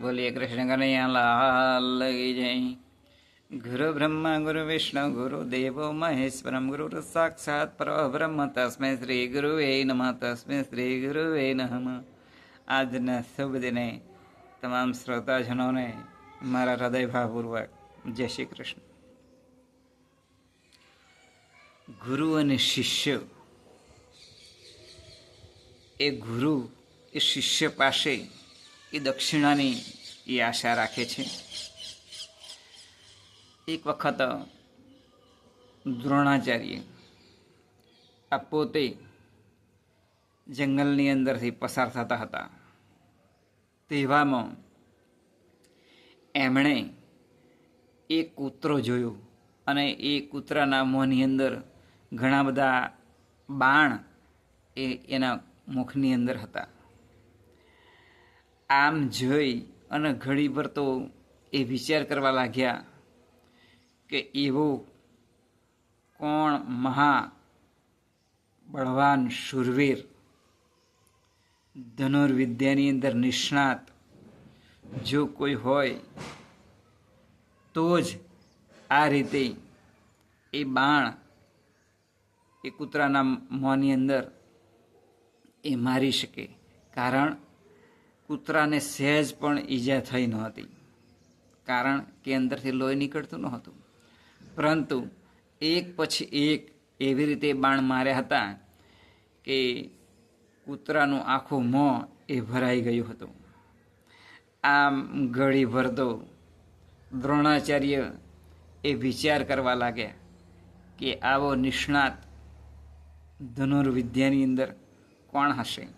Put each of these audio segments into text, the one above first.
બોલીએ કૃષ્ણ કનૈયા લાલ જય. ગુરુ બ્રહ્મા, ગુરુ વિષ્ણુ, ગુરુ દેવો, મહેશ્વરમ, ગુરુ સાક્ષાત પરબ્રહ્મ તસ્મે શ્રી ગુરુવે નમઃ, તસ્મે શ્રી ગુરુવે નમઃ. આજના શુભ દિને તમામ શ્રોતાજનોને મારા હૃદયભાવપૂર્વક જય શ્રી કૃષ્ણ. ગુરુ અને શિષ્ય. એ ગુરુ એ શિષ્ય પાસે એ દક્ષિણાની એ આશા રાખે છે. એક વખત દ્રોણાચાર્ય આ પોતે જંગલની અંદરથી પસાર થતા હતા. તેવામાં એમણે એક કૂતરો જોયો અને એ કૂતરાના મોંની અંદર ઘણા બધા બાણ એ એના મુખની અંદર હતા. આમ જોઈ અને ઘડીભર તો એ વિચાર કરવા લાગ્યા કે એવો કોણ મહા બળવાન શૂરવીર? ધનુર્વિદ્યાની અંદર નિષ્ણાત જો કોઈ હોય, તો જ આ રીતે એ બાણ એ કૂતરાના મોંની અંદર એ મારી શકે. કારણ કૂતરાને સહેજ પણ ઈજા થઈ નહોતી કારણ કે અંદરથી લોહી નીકળતું નહોતું. પરંતુ એક પછી એક એવી રીતે બાણ માર્યા હતા કે કૂતરાનું આખું મોં એ ભરાઈ ગયું હતું. આમ ગળી ભરતો દ્રોણાચાર્ય એ વિચાર કરવા લાગ્યા કે આવો નિષ્ણાત ધનુર્વિદ્યાની અંદર કોણ હશે?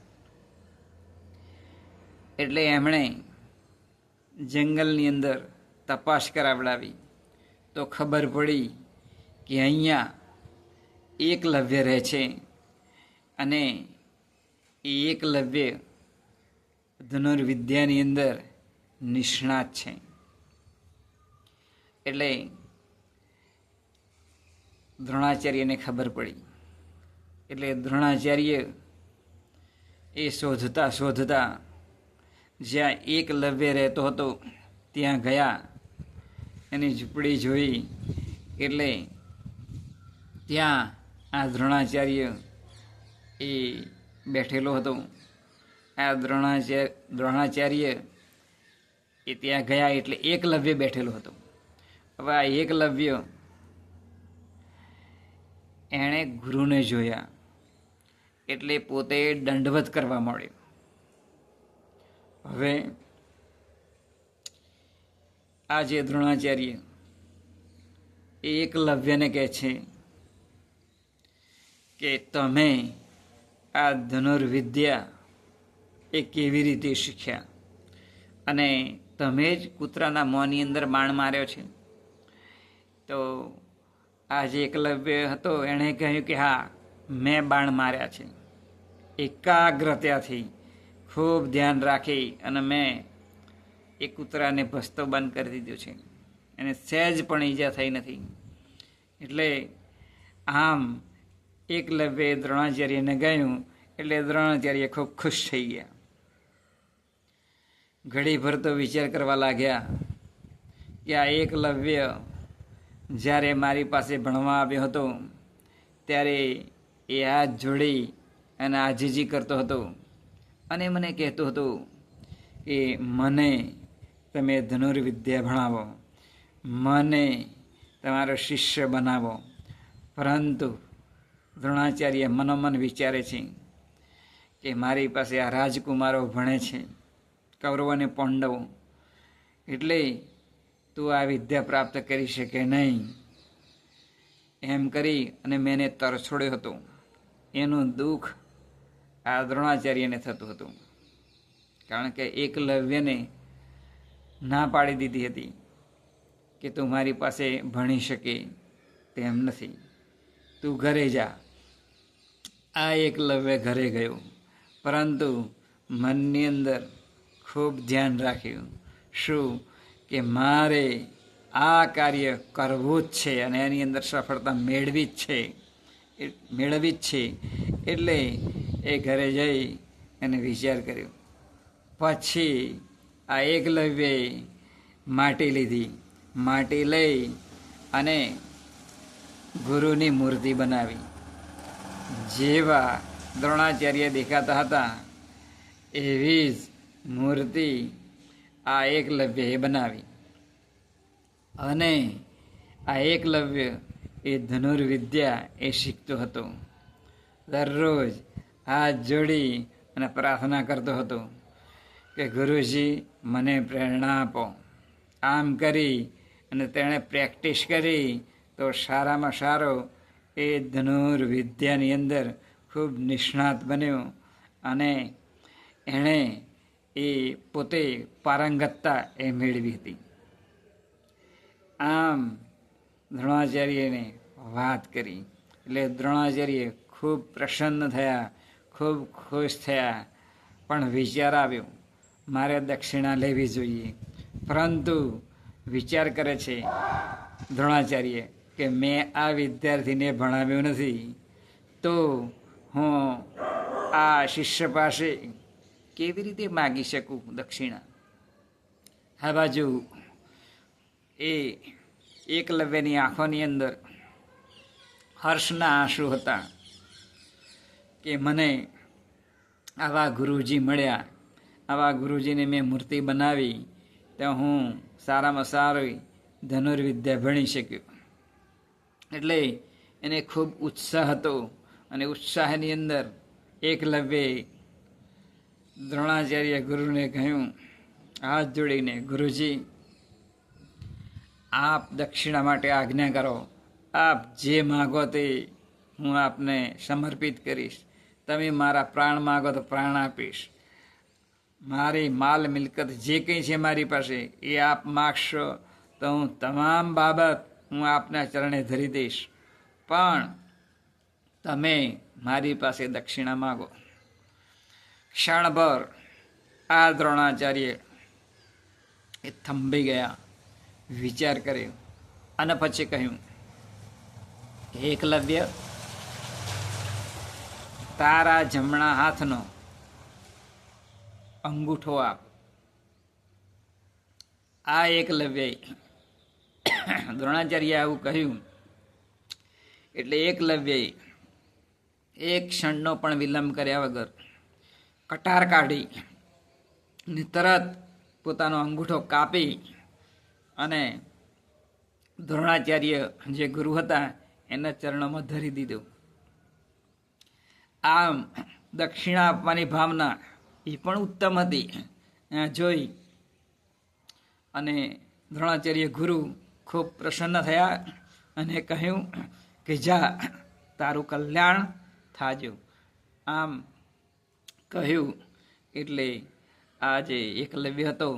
એટલે એમણે જંગલની અંદર તપાસ કરાવડાવી. તો ખબર પડી કે અહીંયા એકલવ્ય રહે છે અને એ એકલવ્ય ધનુર્વિદ્યાની અંદર નિષ્ણાત છે. એટલે દ્રોણાચાર્યને ખબર પડી. એટલે દ્રોણાચાર્ય એ શોધતા શોધતા જ્યાં એકલવ્ય રહેતો હતો, ત્યાં ગયા. એની ઝૂંપડી જોઈ એટલે ત્યાં આ દ્રોણાચાર્ય એ બેઠેલો હતો. આ દ્રોણાચાર્ય દ્રોણાચાર્ય એ ત્યાં ગયા એટલે એકલવ્ય બેઠેલો હતો. હવે આ એકલવ્ય એણે ગુરુને જોયા એટલે પોતે દંડવત કરવા મળ્યો હવે આ જે દ્રોણાચાર્ય એ એકલવ્યને કહે છે કે તમે આ ધનુર્વિદ્યા એ કેવી રીતે શીખ્યા? અને તમે જ કૂતરાના મોંની અંદર બાણ માર્યો છે? તો આ જે એકલવ્ય હતો, એણે કહ્યું કે હા, મેં બાણ માર્યા છે. એકાગ્રતાથી ખૂબ ધ્યાન રાખી અને મેં એ કૂતરાને ભસતો બંધ કરી દીધો છે. એને સહેજ પણ ઈજા થઈ નથી. એટલે આમ એકલવ્ય દ્રોણાચાર્યને ગયું, એટલે દ્રોણાચાર્ય ખૂબ ખુશ થઈ ગયા. ઘડીભર તો વિચાર કરવા લાગ્યા કે આ એકલવ્ય જ્યારે મારી પાસે ભણવા આવ્યો હતો, ત્યારે એ હાથ જોડી અને આજીજી કરતો હતો. અને મને કહેતો હતો કે મને તમે ધનુર્વિદ્યા ભણાવો, મને તમારો શિષ્ય બનાવો. પરંતુ દ્રોણાચાર્ય મનોમન વિચારે છે કે મારી પાસે આ રાજકુમારો ભણે છે, કૌરવ અને પાંડવો. એટલે તું આ વિદ્યા પ્રાપ્ત કરી શકે નહીં. એમ કરી અને મેં એને તરછોડ્યો હતો. એનું દુઃખ આ દ્રોણાચાર્યને થતું હતું. કારણ કે એકલવ્યને ના પાડી દીધી હતી કે તું મારી પાસે ભણી શકે તેમ નથી. તું ઘરે જા. આ એકલવ્ય ઘરે ગયો. પરંતુ મનની અંદર ખૂબ ધ્યાન રાખ્યું. શું? કે મારે આ કાર્ય કરવું જ છે અને એની અંદર સફળતા મેળવી જ છે. મેળવી જ છે. એટલે એ ઘરે જઈ અને વિચાર કર્યો. પછી આ એકલવ્યે માટી લીધી. માટી લઈ અને ગુરુની મૂર્તિ બનાવી. જેવા દ્રોણાચાર્ય દેખાતા હતા, એવી જ મૂર્તિ આ એકલવ્યએ બનાવી. અને આ એકલવ્ય એ ધનુર્વિદ્યા એ શીખતો હતો. દરરોજ હાથ જોડી અને પ્રાર્થના કરતો હતો કે ગુરુજી, મને પ્રેરણા આપો. આમ કરી અને તેણે પ્રેક્ટિસ કરી તો સારામાં સારો એ ધનુર્વિદ્યાની અંદર ખૂબ નિષ્ણાત બન્યો અને એણે એ પોતે પારંગતતા એ મેળવી હતી. આમ દ્રોણાચાર્યને વાત કરી. એટલે દ્રોણાચાર્ય ખૂબ પ્રસન્ન થયા ખૂબ ખુશ થયા. પણ વિચાર આવ્યો, મારે દક્ષિણા લેવી જોઈએ. પરંતુ વિચાર કરે છે દ્રોણાચાર્ય કે મેં આ વિદ્યાર્થીને ભણાવ્યો નથી, તો હું આ શિષ્ય પાસે કેવી રીતે માગી શકું દક્ષિણા? આ બાજુ એ એકલવ્યની આંખોની અંદર હર્ષના આંસુ હતા. કે મને આવા ગુરુજી મળ્યા, આવા ગુરુજીને મેં મૂર્તિ બનાવી, તો હું સારામાં સારી ધનુર્વિદ્યા ભણી શક્યો. એટલે એને ખૂબ ઉત્સાહ હતો અને ઉત્સાહની અંદર એકલવ્ય દ્રોણાચાર્ય ગુરુને કહ્યું, હાથ જોડીને, ગુરુજી, આપ દક્ષિણા માટે આજ્ઞા કરો. આપ જે માગો તે હું આપને સમર્પિત કરીશ. તમે મારા પ્રાણ માગો તો પ્રાણ આપીશ. મારી માલ મિલકત જે કંઈ છે મારી પાસે, એ આપ માગશો તો હું તમામ બાબત હું આપના ચરણે ધરી દઈશ. પણ તમે મારી પાસે દક્ષિણા માગો. ક્ષણભર આ દ્રોણાચાર્ય એ થંભી ગયા, વિચાર કર્યો અને પછી કહ્યું એકલવ્ય તારા જમણા હાથનો અંગૂઠો આપ. આ એકલવ્ય દ્રોણાચાર્ય આવું કહ્યું. એટલે એકલવ્ય એક ક્ષણનો પણ વિલંબ કર્યા વગર કટાર કાઢી ને તરત પોતાનો અંગૂઠો કાપી અને દ્રોણાચાર્ય જે ગુરુ હતા, એના ચરણોમાં ધરી દીધો. આમ દક્ષિણા આપવાની ભાવના એ પણ ઉત્તમ હતી. જોઈ અને દ્રોણાચાર્ય ગુરુ ખૂબ પ્રસન્ન થયા અને કહ્યું કે જા, તારું કલ્યાણ થાજો. આમ કહ્યું એટલે આ જે એકલવ્ય હતો.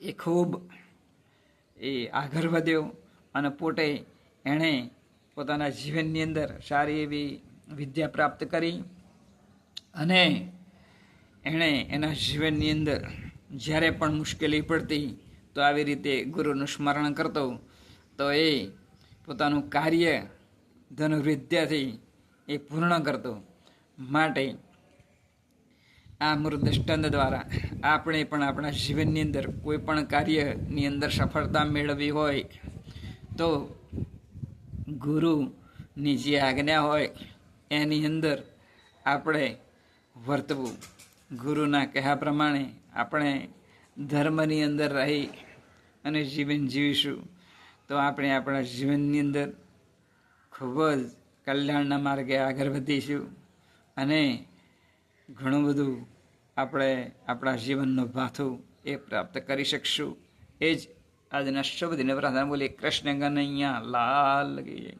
એ ખૂબ એ આગળ વધ્યો અને પોતે એણે પોતાના જીવનની અંદર સારી એવી વિદ્યા પ્રાપ્ત કરી અને એણે એના જીવનની અંદર જ્યારે પણ મુશ્કેલી પડતી તો આવી રીતે ગુરુનું સ્મરણ કરતો તો એ પોતાનું કાર્ય ધનુર્વિદ્યાથી એ પૂર્ણ કરતો. માટે આ મૂળ દ્વારા આપણે પણ આપણા જીવનની અંદર કોઈ પણ કાર્યની અંદર સફળતા મેળવવી હોય તો ગુરુની જે આજ્ઞા હોય એની અંદર આપણે વર્તવું. ગુરુના કહ્યા પ્રમાણે આપણે ધર્મની અંદર રહી અને જીવન જીવીશું. તો આપણે આપણા જીવનની અંદર ખૂબ જ કલ્યાણના માર્ગે આગળ વધીશું અને ઘણું બધું આપણે આપણા જીવનનો ભાથું એ પ્રાપ્ત કરી શકશું. એ જ આજના શુભ દિને પ્રાર્થના બોલી કૃષ્ણ કનૈયા લાલ જય.